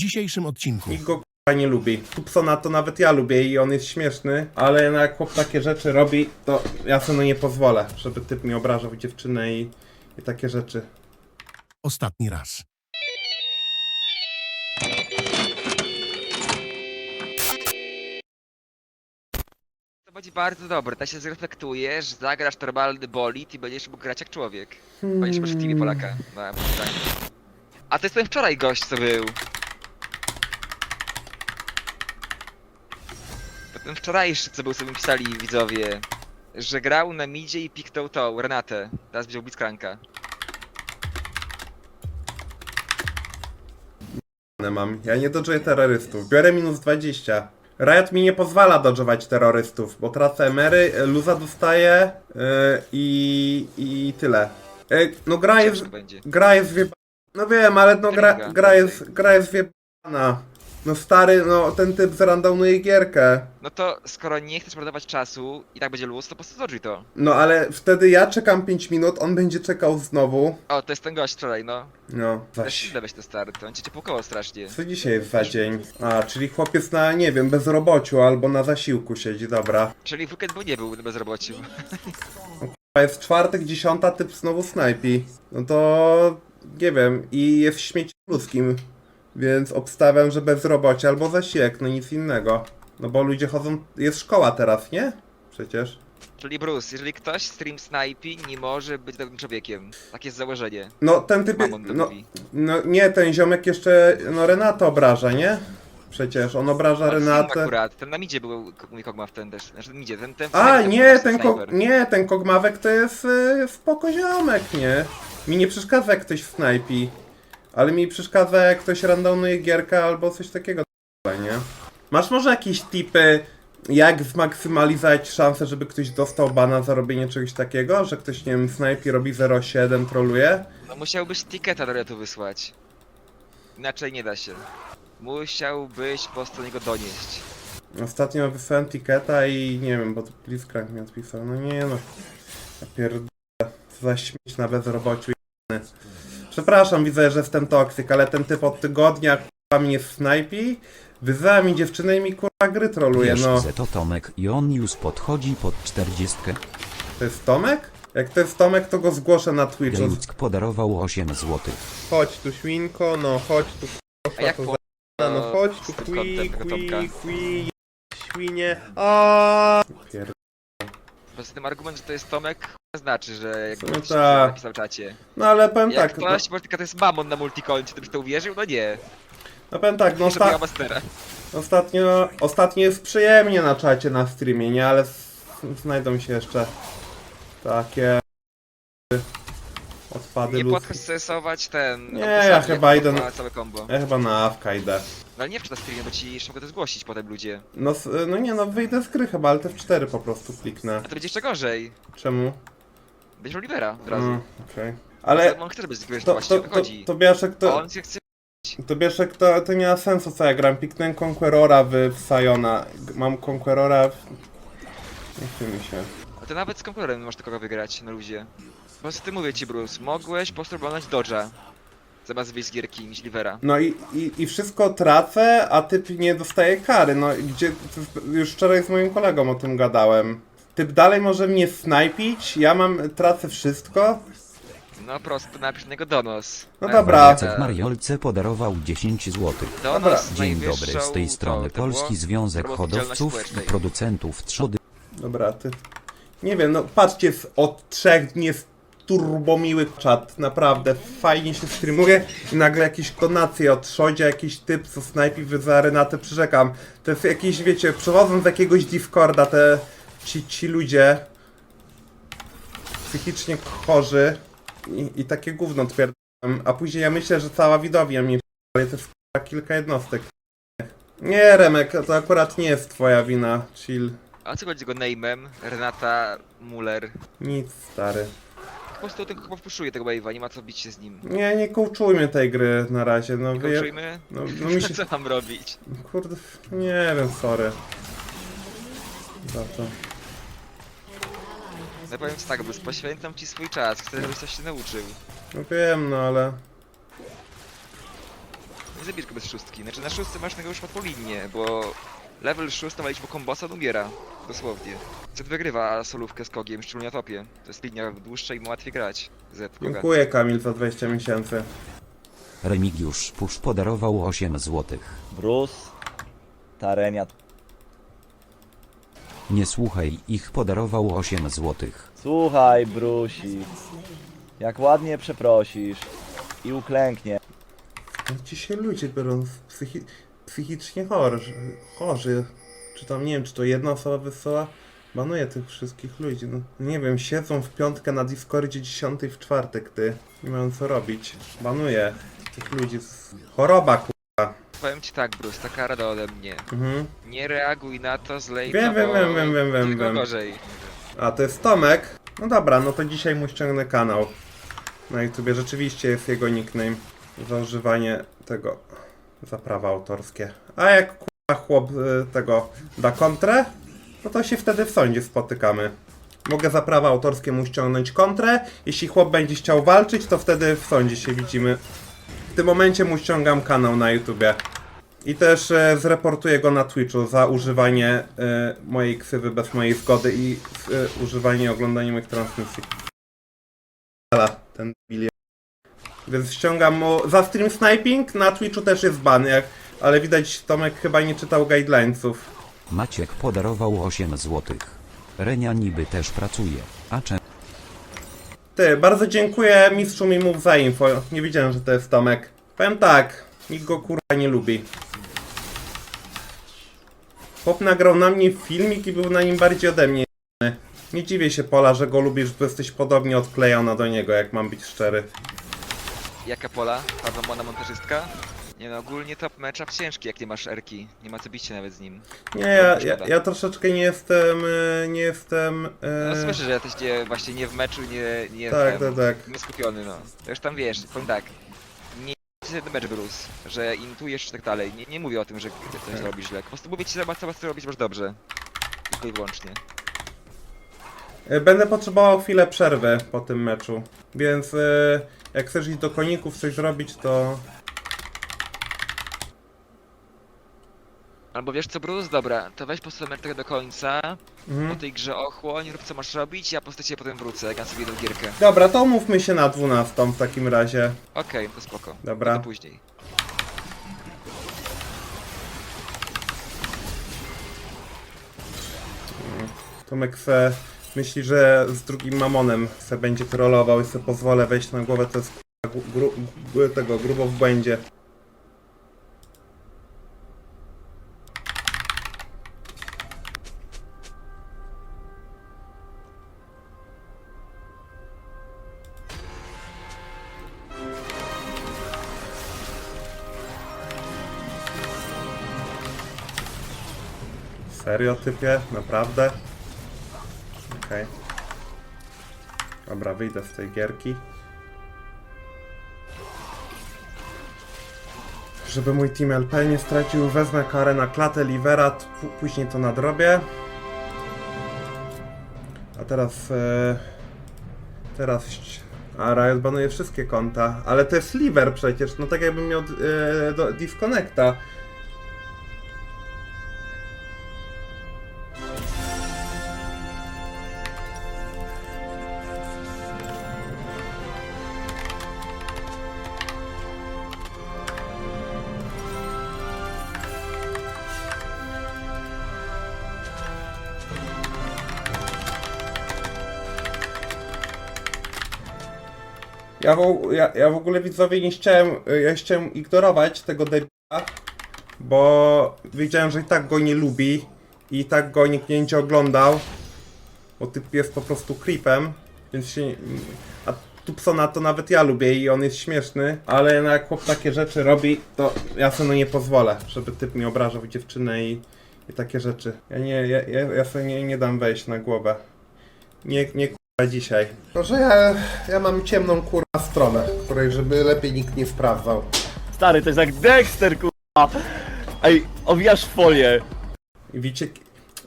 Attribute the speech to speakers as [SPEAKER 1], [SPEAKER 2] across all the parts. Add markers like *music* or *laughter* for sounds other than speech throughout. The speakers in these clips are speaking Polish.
[SPEAKER 1] dzisiejszym odcinku.
[SPEAKER 2] Nikt go k***a nie lubi. Tupsona to nawet ja lubię i on jest śmieszny, ale jak chłop takie rzeczy robi, to ja sobie nie pozwolę, żeby typ mi obrażał dziewczynę i, i takie rzeczy.
[SPEAKER 1] Ostatni raz.
[SPEAKER 3] To będzie bardzo dobre, ta się zreflektujesz, zagrasz normalny bolid i będziesz mógł grać jak człowiek. Będziesz w teamie Polaka. Na. A to jest ten wczoraj gość, co był. Ten wczorajszy, co był, sobie pisali widzowie. Że grał na midzie i piknął tą, Renatę. Teraz wziął Blitzcranka.
[SPEAKER 2] Ne mam. Ja nie dodżuję terrorystów. Biorę minus 20. Riot mi nie pozwala dodżować terrorystów, bo tracę emery, e, luza dostaję yy, i, i tyle. Yy, no gra jest,
[SPEAKER 3] Ciężko będzie.
[SPEAKER 2] gra jest wie... No wiem, ale no gra, gra jest, gra jest wiebana. No stary, no ten typ zrandomuje gierkę.
[SPEAKER 3] No to skoro nie chcesz marnować czasu i tak będzie luz, to po prostu to.
[SPEAKER 2] No ale wtedy ja czekam 5 minut, on będzie czekał znowu.
[SPEAKER 3] O, to jest ten gość wczoraj, no.
[SPEAKER 2] No,
[SPEAKER 3] Też
[SPEAKER 2] zaś.
[SPEAKER 3] weź te stary, to on cię pukało strasznie.
[SPEAKER 2] Co dzisiaj jest za dzień? A, czyli chłopiec na, nie wiem, bezrobociu albo na zasiłku siedzi, dobra.
[SPEAKER 3] Czyli w weekend bo nie był na bezrobociu.
[SPEAKER 2] A jest czwartek, dziesiąta, typ znowu snajpi. No to, nie wiem, i jest w śmieci ludzkim. Więc obstawiam, że bezrobocie albo zasiłek, no nic innego. No bo ludzie chodzą, jest szkoła teraz, nie? Przecież.
[SPEAKER 3] Czyli Bruce, jeżeli ktoś stream snajpi, nie może być dobrym człowiekiem. Takie jest założenie.
[SPEAKER 2] No ten typ,
[SPEAKER 3] Mamon to
[SPEAKER 2] no,
[SPEAKER 3] mówi.
[SPEAKER 2] no nie, ten ziomek jeszcze, no Renatę obraża, nie? Przecież on obraża
[SPEAKER 3] film
[SPEAKER 2] Renatę.
[SPEAKER 3] akurat, ten na midzie był mój kogmaw ten też. Znaczy midzie, ten, ten
[SPEAKER 2] A, nie,
[SPEAKER 3] ten
[SPEAKER 2] ko- nie, ten kogmawek to jest y, spoko ziomek, nie? Mi nie przeszkadza jak ktoś snajpi, ale mi przeszkadza jak ktoś randomuje gierkę albo coś takiego, nie? Masz może jakieś tipy, jak zmaksymalizować szansę, żeby ktoś dostał bana za robienie czegoś takiego? Że ktoś, nie wiem, snajpi, robi 0,7, troluje?
[SPEAKER 3] No musiałbyś ticketa do retu wysłać. Inaczej nie da się. Musiałbyś po prostu niego donieść.
[SPEAKER 2] Ostatnio wysłałem tiketa i nie wiem, bo to Blitzcrank mi odpisał. No nie no. Ja pierdolę. Co za śmieć na bezrobociu. jebany. Przepraszam, widzę, że jestem toksyk, ale ten typ od tygodnia kurwa mnie snajpi, wyzywa mi dziewczynę i mi kurwa gry troluje,
[SPEAKER 4] Wiesz,
[SPEAKER 2] no.
[SPEAKER 4] że to Tomek i on już podchodzi pod czterdziestkę.
[SPEAKER 2] To jest Tomek? Jak to jest Tomek, to go zgłoszę na Twitchu.
[SPEAKER 4] Gejluck podarował 8 złotych.
[SPEAKER 2] Chodź tu świnko, no chodź tu
[SPEAKER 3] A jak
[SPEAKER 2] to
[SPEAKER 3] po...
[SPEAKER 2] za... no chodź tu
[SPEAKER 3] z tym tego
[SPEAKER 2] kwi, świnie, a Pierd...
[SPEAKER 3] Poza tym argument, że to jest Tomek, znaczy, że jak
[SPEAKER 2] No
[SPEAKER 3] ktoś
[SPEAKER 2] tak.
[SPEAKER 3] napisał czacie.
[SPEAKER 2] No ale powiem
[SPEAKER 3] Jak
[SPEAKER 2] tak, no,
[SPEAKER 3] ktoś, bo tylko to jest mamon na multikoncie, to byś to uwierzył? No nie.
[SPEAKER 2] no powiem tak, no
[SPEAKER 3] Muszę miała
[SPEAKER 2] sta...
[SPEAKER 3] mastera.
[SPEAKER 2] Ostatnio, ostatnio jest przyjemnie na czacie na streamie, nie? Ale znajdą się jeszcze takie odpady
[SPEAKER 3] Nie
[SPEAKER 2] ludzkie.
[SPEAKER 3] płatko stresować ten...
[SPEAKER 2] Nie,
[SPEAKER 3] obsadzę,
[SPEAKER 2] ja chyba idę na-
[SPEAKER 3] Całe combo.
[SPEAKER 2] Ja chyba na awka idę.
[SPEAKER 3] No ale nie przed streamie, bo ci jeszcze mogę to zgłosić potem ludzie.
[SPEAKER 2] No, s- no nie no, wyjdę z gry chyba, ale te w 4 po prostu kliknę.
[SPEAKER 3] A to będzie jeszcze gorzej.
[SPEAKER 2] Czemu?
[SPEAKER 3] Będziesz Olivera od razu.
[SPEAKER 2] Mm, Okej. Ale
[SPEAKER 3] On chce, żebyś zgłosił,
[SPEAKER 2] to, to,
[SPEAKER 3] to
[SPEAKER 2] to,
[SPEAKER 3] chodzi.
[SPEAKER 2] to Biaszek to...
[SPEAKER 3] On się chce...
[SPEAKER 2] To Bieszek, to, to nie ma sensu co ja gram. Piknę Conquerora w, w Sayona. G- Mam Conquerora w... Nie chce mi się.
[SPEAKER 3] A ty nawet z konkurorem masz tylko wygrać na luzie. Po prostu ty mówię ci, Bruce, mogłeś po prostu oglądać Dodge'a. Zamiast wyjść z gierki niż Livera.
[SPEAKER 2] No i, i, i wszystko tracę, a typ nie dostaje kary. No i gdzie... Już wczoraj z moim kolegą o tym gadałem. Typ dalej może mnie snajpić, ja mam... tracę wszystko.
[SPEAKER 3] No prosto napisz na niego donos.
[SPEAKER 2] No dobra.
[SPEAKER 4] Jacek Mariolce podarował 10 złotych.
[SPEAKER 2] Dobra.
[SPEAKER 3] Donos
[SPEAKER 4] Dzień dobry, z tej strony
[SPEAKER 3] to- to było
[SPEAKER 4] Polski Związek
[SPEAKER 3] działalności
[SPEAKER 4] Hodowców i. Producentów Trzody.
[SPEAKER 2] Dobra, ty... Nie wiem, no patrzcie, jest od trzech dni jest turbomiły czat, naprawdę fajnie się streamuje i nagle jakieś donacje od Szodzia, jakiś typ co snajpi za Renatę przyrzekam. To jest jakieś, wiecie, przechodzą z jakiegoś Discorda te ci, ci ludzie psychicznie chorzy i, i takie gówno twierdzą, a później ja myślę, że cała widownia mnie ale k***a kilka jednostek. Nie, Remek, to akurat nie jest twoja wina, chill.
[SPEAKER 3] A co chodzi z jego name'em? Renata Muller.
[SPEAKER 2] Nic, stary.
[SPEAKER 3] Po prostu ten chyba wpuszczuje tego wave'a, nie ma co bić się z nim.
[SPEAKER 2] Nie, nie kołczujmy tej gry na razie, no wy...
[SPEAKER 3] Kończymy?
[SPEAKER 2] No, no *laughs* mi się...
[SPEAKER 3] Co mam robić?
[SPEAKER 2] Kurde, nie wiem, sorry. Za to.
[SPEAKER 3] No powiem ci tak, Bruce, poświęcam ci swój czas, chcę, żebyś coś się nauczył.
[SPEAKER 2] No wiem, no ale...
[SPEAKER 3] Nie zabijesz go bez szóstki. Znaczy na szóstce masz na już łatwą linię, bo level 6 walić mu kombosa on umiera. Dosłownie. Z wygrywa solówkę z kogiem, szczególnie na topie. To jest linia dłuższa i mu łatwiej grać. Z.
[SPEAKER 2] Dziękuję Kamil za 20 miesięcy.
[SPEAKER 4] Remigiusz Pusz podarował 8 złotych.
[SPEAKER 5] Bruce, Tarenia.
[SPEAKER 4] Nie słuchaj ich podarował 8 złotych.
[SPEAKER 5] Słuchaj, Brusi. Jak ładnie przeprosisz i uklęknie.
[SPEAKER 2] No Dzisiaj ludzie biorą psychi psychicznie chorzy, chorzy. Czy tam, nie wiem, czy to jedna osoba wysłała? Banuję tych wszystkich ludzi, no. Nie wiem, siedzą w piątkę na Discordzie, dziesiątej w czwartek, ty. Nie mają co robić. Banuję tych ludzi. Choroba, ku...
[SPEAKER 3] Powiem ci tak, Bruce, taka rada ode mnie.
[SPEAKER 2] Mhm.
[SPEAKER 3] Nie reaguj na to, zlej
[SPEAKER 2] Wiem, wiem, wiem, wiem, wiem, wiem,
[SPEAKER 3] tylko
[SPEAKER 2] wiem.
[SPEAKER 3] gorzej.
[SPEAKER 2] A, to jest Tomek. No dobra, no to dzisiaj mu ściągnę kanał. Na YouTubie rzeczywiście jest jego nickname. Za używanie tego. Za prawa autorskie. A jak kurwa chłop y, tego da kontrę, no to się wtedy w sądzie spotykamy. Mogę za prawa autorskie mu ściągnąć kontrę. Jeśli chłop będzie chciał walczyć, to wtedy w sądzie się widzimy. W tym momencie mu ściągam kanał na YouTubie. I też e, zreportuję go na Twitchu za używanie e, mojej ksywy bez mojej zgody i e, używanie i oglądanie moich transmisji. Ala, ten debil. Więc ściągam mu. Za stream sniping na Twitchu też jest ban, jak, ale widać Tomek chyba nie czytał guidelinesów.
[SPEAKER 4] Maciek podarował 8 złotych. Renia niby też pracuje, a czemu
[SPEAKER 2] Ty, bardzo dziękuję mistrzu mimów za info. Nie wiedziałem, że to jest Tomek. Powiem tak, nikt go kurwa nie lubi. Chłop nagrał na mnie filmik i był na nim bardziej ode mnie. Nie dziwię się Pola, że go lubisz, bo jesteś podobnie odklejona do niego, jak mam być szczery.
[SPEAKER 3] Jaka pola? Pawomona montażystka? Nie no, ogólnie top matchup ciężki, jak nie masz erki. Nie ma co bić się nawet z nim.
[SPEAKER 2] Nie, ja, ja, ja troszeczkę nie jestem, e, nie jestem...
[SPEAKER 3] No
[SPEAKER 2] E,
[SPEAKER 3] słyszę, że jesteś nie, właśnie nie w meczu, nie, nie
[SPEAKER 2] tak, tak, tak.
[SPEAKER 3] nie skupiony, no. To już tam wiesz, powiem tak. Nie nie ten mecz Bruce, że intujesz czy tak dalej. Nie, nie mówię o tym, że coś
[SPEAKER 2] Tak.
[SPEAKER 3] robisz źle. Po prostu mówię ci, zobacz, co ty robisz, masz dobrze. Tylko i wyłącznie.
[SPEAKER 2] E, Będę potrzebował chwilę przerwy po tym meczu, więc e, jak chcesz iść do koników coś zrobić, to...
[SPEAKER 3] Albo wiesz co, Bruce? Dobra, to weź po prostu do końca.
[SPEAKER 2] Mhm.
[SPEAKER 3] Po tej grze ochłoń, rób co masz robić, ja po prostu cię potem wrócę, jak ja sobie w gierkę.
[SPEAKER 2] Dobra, to umówmy się na 12 w takim razie.
[SPEAKER 3] Okej, to spoko.
[SPEAKER 2] Dobra.
[SPEAKER 3] To później.
[SPEAKER 2] Tomek se myśli, że z drugim mamonem se będzie trollował i se pozwolę wejść na głowę, to jest k***a gru, gru, tego grubo w błędzie. Serio typie? Naprawdę? Okej. Dobra, wyjdę z tej gierki. Żeby mój team LP nie stracił, wezmę karę na klatę Livera, później to nadrobię. A teraz... E, teraz... A Riot banuje wszystkie konta, ale to jest Liver przecież, no tak jakbym miał e, do disconnecta. Ja w, ja, ja w ogóle widzowie nie chciałem, ja chciałem ignorować tego debila, bo wiedziałem, że i tak go nie lubi i tak go nikt nie będzie oglądał, bo typ jest po prostu creepem, więc się, a Tupsona to nawet ja lubię i on jest śmieszny, ale no jak chłop takie rzeczy robi, to ja sobie no nie pozwolę, żeby typ mi obrażał dziewczynę i, i takie rzeczy. Ja nie, ja, ja, ja sobie nie, nie dam wejść na głowę. Nie, nie dzisiaj. To, że ja, ja mam ciemną kurwa stronę, której żeby lepiej nikt nie sprawdzał.
[SPEAKER 5] Stary, to jest jak Dexter, kurwa. Ej, owijasz folię.
[SPEAKER 2] I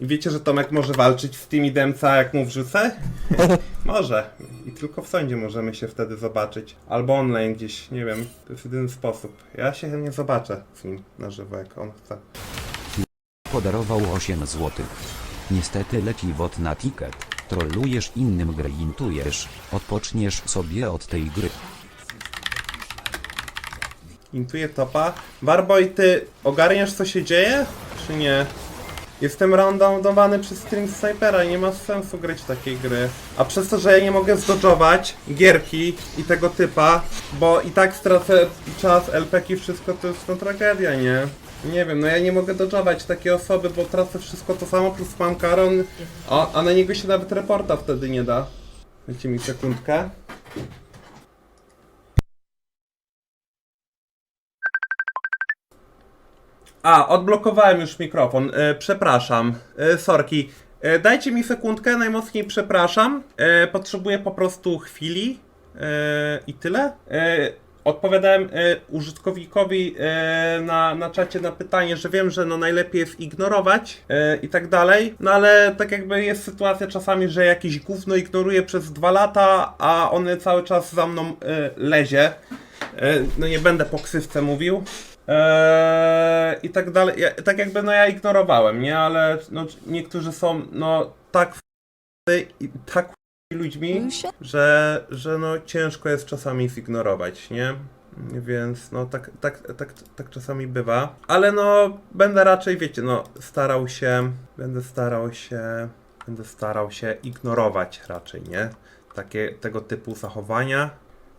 [SPEAKER 2] I wiecie, że Tomek może walczyć z tymi Demca, jak mu wrzucę? *laughs* może. I tylko w sądzie możemy się wtedy zobaczyć. Albo online gdzieś, nie wiem. To jest jedyny sposób. Ja się nie zobaczę z nim na żywo, jak on chce.
[SPEAKER 4] Podarował 8 złotych. Niestety leci wot na ticket. Trollujesz innym grę intujesz. Odpoczniesz sobie od tej gry.
[SPEAKER 2] Intuję topa. Barboj, ty ogarniasz co się dzieje? Czy nie? Jestem randomowany przez stream snajpera i nie ma sensu grać takiej gry. A przez to, że ja nie mogę zdodżować gierki i tego typa, bo i tak stracę czas, LPki, wszystko to jest no tragedia, nie? Nie wiem, no ja nie mogę dodżować takiej osoby, bo tracę wszystko to samo, plus mam karon, a, a na niego się nawet reporta wtedy nie da. Dajcie mi sekundkę. A, odblokowałem już mikrofon. E, przepraszam. E, sorki. E, dajcie mi sekundkę, najmocniej przepraszam. E, potrzebuję po prostu chwili. E, I tyle. E, odpowiadałem e, użytkownikowi e, na, na czacie na pytanie, że wiem, że no najlepiej jest ignorować e, i tak dalej. No ale tak jakby jest sytuacja czasami, że jakieś gówno ignoruję przez dwa lata, a one cały czas za mną lezie. No nie będę po ksywce mówił. I tak dalej. Ja, tak jakby no ja ignorowałem, nie? Ale no, niektórzy są no tak i tak ludźmi, że, że no ciężko jest czasami zignorować, nie? Więc no tak, tak, tak, tak czasami bywa. Ale no będę raczej, wiecie, no starał się, będę starał się, będę starał się ignorować raczej, nie? Takie tego typu zachowania.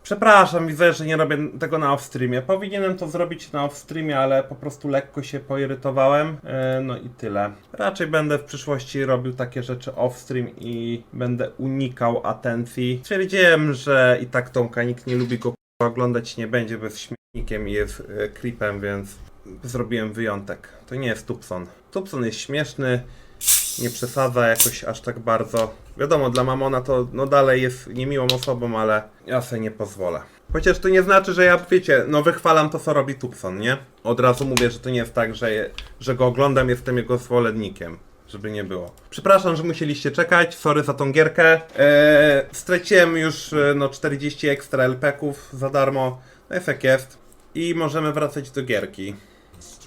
[SPEAKER 2] Przepraszam, widzę, że nie robię tego na off-streamie. Powinienem to zrobić na off-streamie, ale po prostu lekko się poirytowałem. E, No i tyle. Raczej będę w przyszłości robił takie rzeczy off-stream i będę unikał atencji. Stwierdziłem, że i tak Tomka nikt nie lubi go oglądać nie będzie, jest śmietnikiem i jest e, klipem, więc zrobiłem wyjątek. To nie jest Tupson. Tupson jest śmieszny, nie przesadza jakoś aż tak bardzo. Wiadomo, dla Mamona to no dalej jest niemiłą osobą, ale ja sobie nie pozwolę. Chociaż to nie znaczy, że ja, wiecie, no wychwalam to, co robi Tupson, nie? Od razu mówię, że to nie jest tak, że, je, że go oglądam, jestem jego zwolennikiem. Żeby nie było. Przepraszam, że musieliście czekać, sorry za tą gierkę. Eee, straciłem już e, no 40 ekstra LP-ków za darmo. No jest jak jest. I możemy wracać do gierki.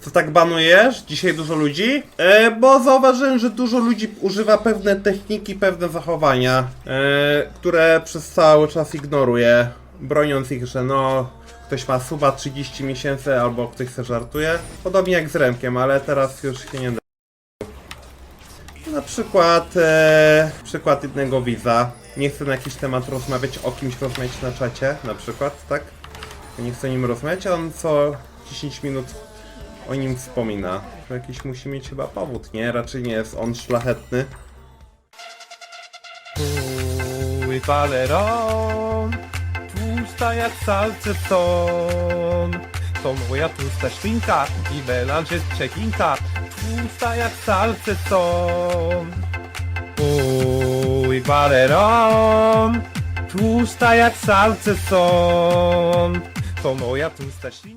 [SPEAKER 2] Co tak banujesz? Dzisiaj dużo ludzi? E, bo zauważyłem, że dużo ludzi używa pewne techniki, pewne zachowania, e, które przez cały czas ignoruje, broniąc ich, że no, ktoś ma suba 30 miesięcy albo ktoś se żartuje. Podobnie jak z Remkiem, ale teraz już się nie da. Na przykład, e, przykład jednego widza. Nie chcę na jakiś temat rozmawiać, o kimś rozmawiać na czacie, na przykład, tak? Nie chcę nim rozmawiać, a on co 10 minut o nim wspomina. To jakiś musi mieć chyba powód, nie? Raczej nie jest on szlachetny.
[SPEAKER 6] Uj, paleron, tłusta jak salceson. To moja tłusta świnka i melanż jest przekinka. Tłusta jak salceson. Uj, paleron, tłusta jak salceson. To moja tłusta świnka.